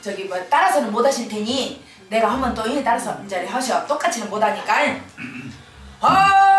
저기 뭐 따라서는 못 하실 테니 내가 한번 또 이 따라서 이제 하셔. 똑같이는 못 하니까. 허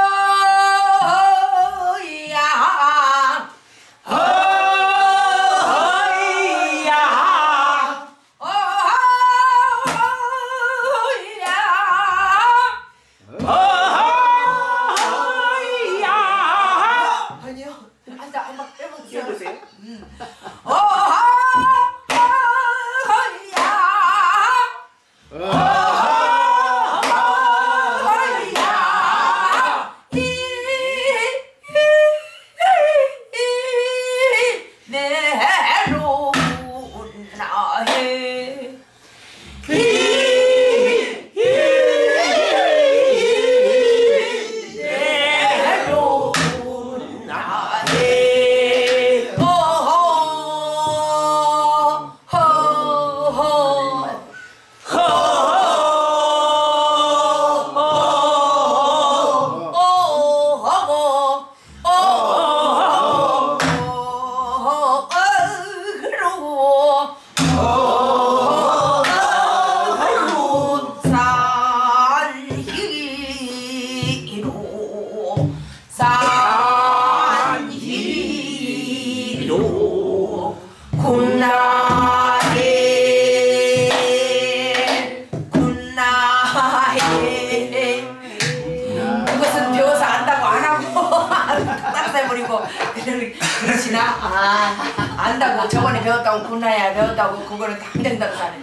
산히로 군나해 군나해 이것은 배워서 안다고 안 하고 딱새버리고 그러시나? 아 안다고. 저번에 배웠다고 군나야. 배웠다고 그거는 다 된다고 하네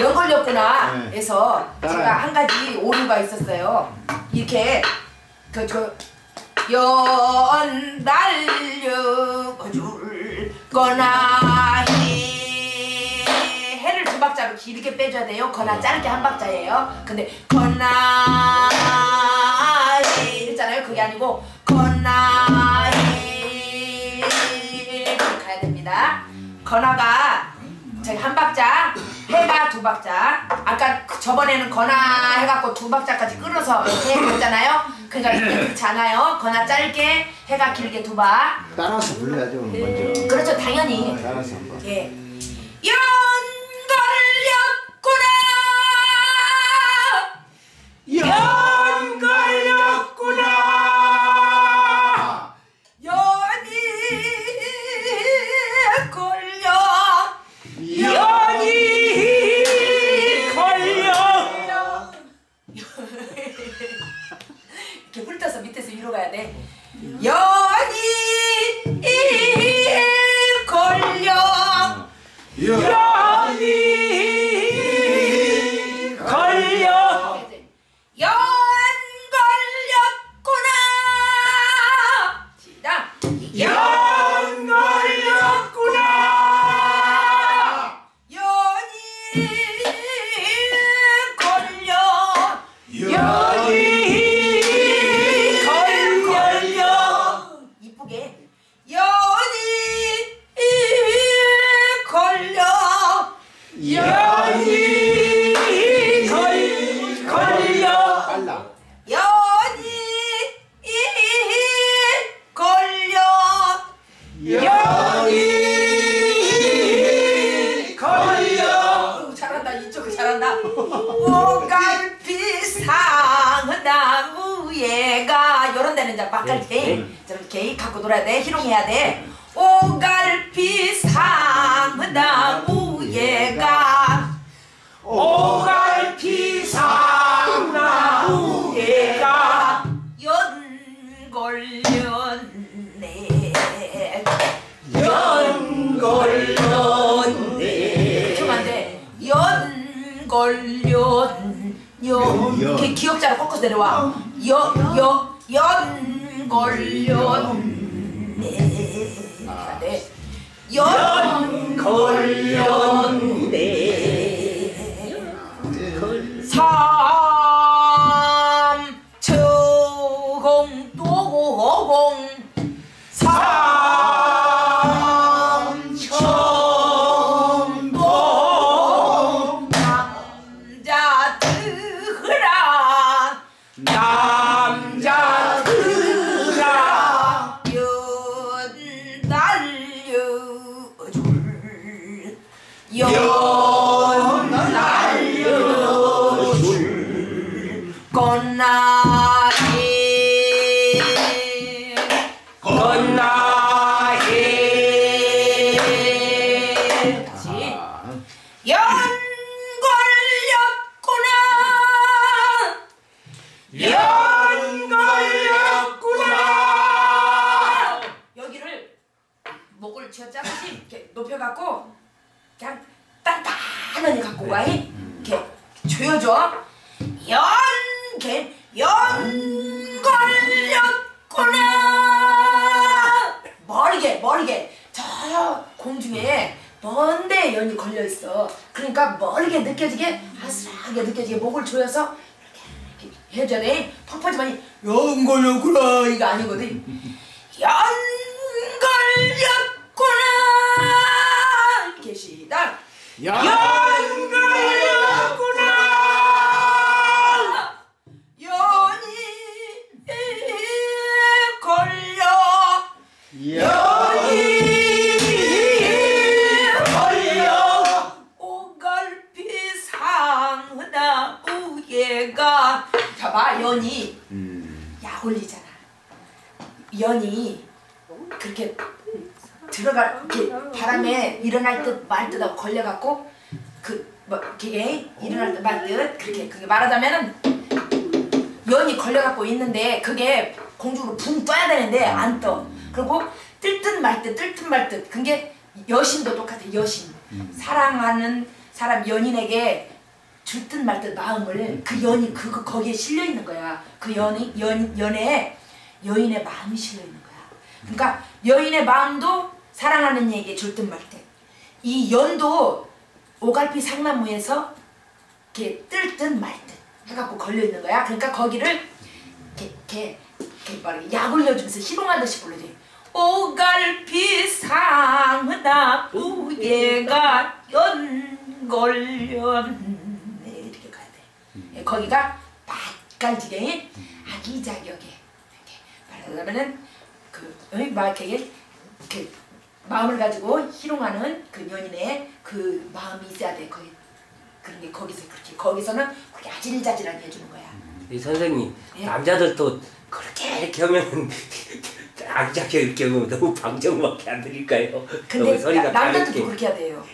연 걸렸구나. 네. 해서 따라요. 제가 한 가지 오류가 있었어요. 이렇게 그저 연 달려줄 거나 해. 해를 두 박자로 길게 빼줘야 돼요. 거나 짧게 한 박자예요. 근데 거나 해 이랬잖아요. 그게 아니고 거나 해 이렇게 가야 됩니다. 거나가 저기 한 박자 해가 두 박자. 아까 그 저번에는 거나 해갖고 두 박자까지 끌어서 해 했잖아요 그러니까 그렇지 않아요. 거나 짧게 해가 길게 두박 따라서 불러야죠 먼저. 그렇죠 당연히. 어, 따라서 한번. 예. 연걸렸구나 연 연이 걸 걸려. 빨라. 연이 걸려. 연이 걸려. 어, 잘한다. 이쪽은 잘한다. 오갈피 상 나무예가 요런 데는 이제 막갈 게 저렇게 갖고 놀아야 돼. 희롱해야 돼. 오갈피 상 나무 예가 오갈피 상나무 예가 연걸렸네. 연걸렸네. 그러면 안돼 연걸렸 연 연. 이렇게 기억자로 꺾어서 내려와. 연연 연걸렸네. 해야 돼 연 걸렸네. 삼 연 날려줄 다시 아, 연 걸렸구나 연 걸렸구나 여기를 목을 쥐어짜듯이 이렇게 높여갖고 그냥 단단하게 갖고 가 이렇게 조여줘. 연, 개, 연 걸렸구나. 머리게 머리게 저 공중에 먼데 연이 걸려 있어. 그러니까 머리게 느껴지게 아슬하게 느껴지게 목을 조여서 이렇게, 이렇게 해줘야 돼. 펑퍼지만이 연 걸렸구나. 이거 아니거든. 연 연 걸렸구나. 연이 걸려. 걸려. 오갈피 상하다 우예가. 봐봐 연이. 음, 약 올리잖아. 연이 들어가 이렇게 바람에 일어날 듯 말 듯하고 걸려갖고 그뭐 이렇게 일어날 듯 말 듯 그렇게 그게 말하자면은 연이 걸려갖고 있는데 그게 공중으로 붕 떠야 되는데 안 떠. 그리고 뜰 듯 말 듯, 뜰 듯 말 듯. 그게 여신도 똑같아. 여신. 사랑하는 사람 연인에게 줄 듯 말 듯 마음을 그 연이 그 거기에 실려 있는 거야. 그 연이 연 연에 여인의 마음이 실려 있는 거야. 그러니까 여인의 마음도 사랑하는 얘기에 줄듯 말 듯. 이 연도 오갈피 상나무에서 이렇게 뜰듯 말듯 해갖고 걸려 있는 거야. 그러니까 거기를 이렇게 이렇게, 이렇게 뭐약 올려주면서 희롱하듯이 불러야 돼. 오갈피 상나 부예가 연걸렸네 이렇게 가야 돼. 예, 거기가 맛깔지게 아기자기하게 이렇게 말하자면은 그 어이, 막 이렇게 이렇게 마음을 가지고 희롱하는 그 연인의 그 마음이 있어야 돼 거기 그런 게 거기서 그렇게 거기서는 그렇게 아질자질하게 해주는 거야. 이 선생님 예. 남자들도 그렇게 이렇게 하면 악작게 이렇게 하면 너무 방정밖에 안 들릴까요? 근데 소리가 나- 남자들도. 그렇게 해야 돼요.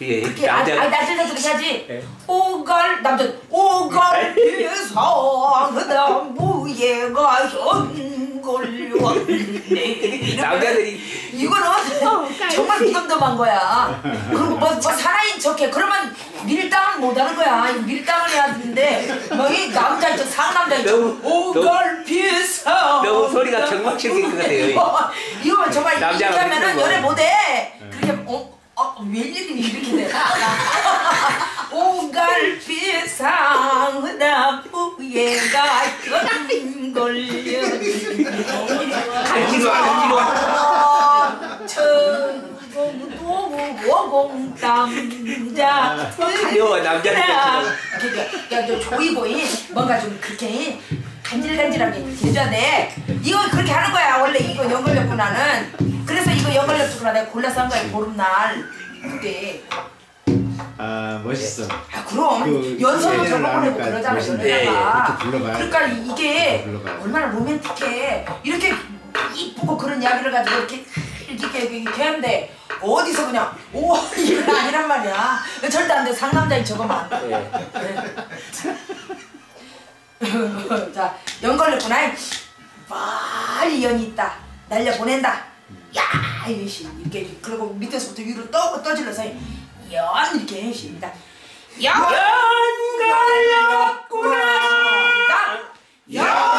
예, 그렇게 아, 남자 아니 남자들도 그렇게 해야지. 예. 오갈 남자 오갈 비상하다 무예가 현 걸렸네. 남자들이 이거는 정말 미덤덤한 거야. 그리고 뭐, 뭐 사나인 척해. 그러면 밀당은 못 하는 거야. 밀당을 해야 되는데 뭐이 남자 있죠 상남자 있죠. 너무- 소리가 경박적인 것 같아요. 이거 정말 이렇게 남자가 하면은 연애 거. 못해. 그렇게 어, 어, 웬일이 이렇게 돼? 오갈 비상하다 부예가 연걸려. 간지로 간지로 천공도공담자 가려워, 남자는 야저 조이보이? 뭔가 좀 그렇게 간질간질하게. 돼 이거 그렇게 하는 거야. 원래 이거 연걸렸구 나는. 그래서 이거 연걸렸구나 내가 골라서 한 거야 보름날. 그때? 아 멋있어. 아 그럼. 그 연설도 얘기를 저거 보내고 나누니까 그러잖아 멋있네. 그러니까 돼. 이게 돼. 얼마나 로맨틱해. 이렇게 이쁘고 그런 이야기를 가지고 이렇게 이렇게 이렇게, 하는데 어디서 그냥 오 이건 아니란 말이야 절대 안돼 상남자인 저거만 예. 자, 연 걸렸구나. 빨리 연이 있다. 날려 보낸다. 야, 이씨 이렇게 그리고 밑에서부터 위로 떠 떠질러서 연 이렇게 해십니다. 연